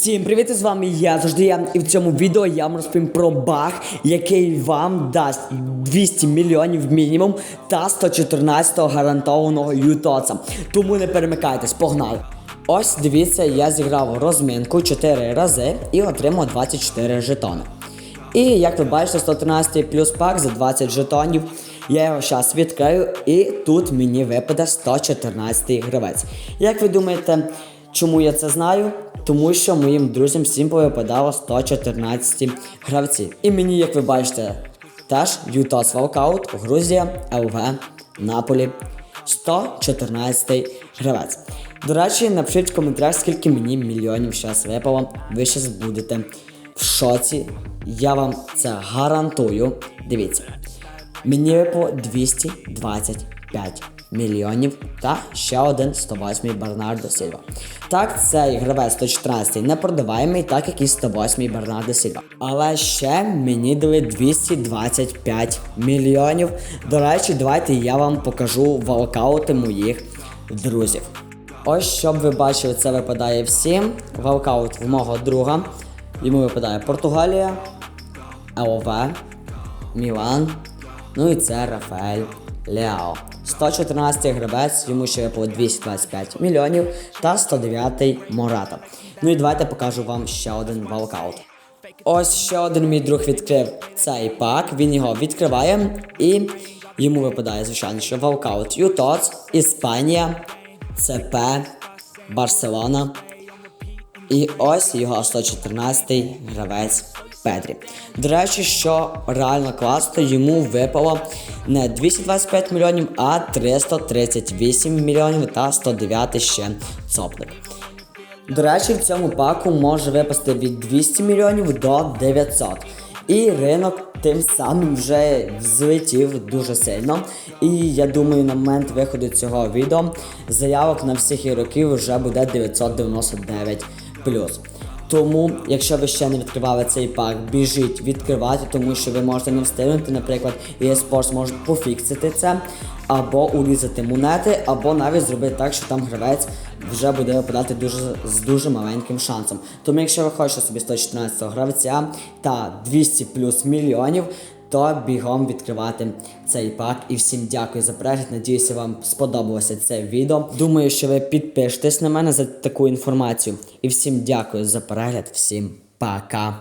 Всім привіт, з вами я завжди я. І в цьому відео я вам розповім про баг, який вам дасть 200 мільйонів мінімум та 114 гарантованого ютоца. Тому не перемикайтесь, погнали! Ось дивіться, я зіграв розминку 4 рази і отримав 24 жетони. І як ви бачите, 113 плюс пак за 20 жетонів. Я його зараз відкрию, і тут мені випаде 114 гравець. Як ви думаєте, чому я це знаю? Тому що моїм друзям всім повипадало 114 гравці. І мені, як ви бачите, теж Ютос Валкаут, Грузія, ЛВ, Наполі, 114 гравець. До речі, напишіть в коментарях, скільки мені мільйонів зараз випало. Ви щас будете в шоці. Я вам це гарантую. Дивіться. Мені випало 225 мільйонів та ще один 108 Бернардо Сільва. Так, цей гравець 114 не продаваємий, так як і 108 Бернардо Сільва. Але ще мені дали 225 мільйонів. До речі, давайте я вам покажу валкаути моїх друзів. Ось щоб ви бачили, це випадає всім. Валкаут в мого друга. Йому випадає Португалія, ЛВ, Мілан. Ну і це Рафаель Леао. 114 гравець, йому ще випало 225 мільйонів та 109-й Мората. Ну і давайте покажу вам ще один валкаут. Ось ще один мій друг відкрив цей пак, він його відкриває і йому випадає, звичайно, що валкаут Ютоц, Іспанія, ЦП, Барселона. І ось його 114-й гравець Педрі. До речі, що реально класно, йому випало не 225 мільйонів, а 338 мільйонів та 109 ще цопник. До речі, в цьому паку може випасти від 200 мільйонів до 900. І ринок тим самим вже злетів дуже сильно. І я думаю, на момент виходу цього відео заявок на всіх ігроків вже буде 999 Тому, якщо ви ще не відкривали цей пак, біжіть відкривати, тому що ви можете не встигнути, наприклад, eSports може пофіксити це, або урізати монети, або навіть зробити так, що там гравець вже буде випадати дуже з дуже маленьким шансом. Тому, якщо ви хочете собі 114 гравця та 200 плюс мільйонів, то бігом відкривати цей пак. І всім дякую за перегляд. Надіюся, вам сподобалося це відео. Думаю, що ви підпишетесь на мене за таку інформацію. І всім дякую за перегляд. Всім пока.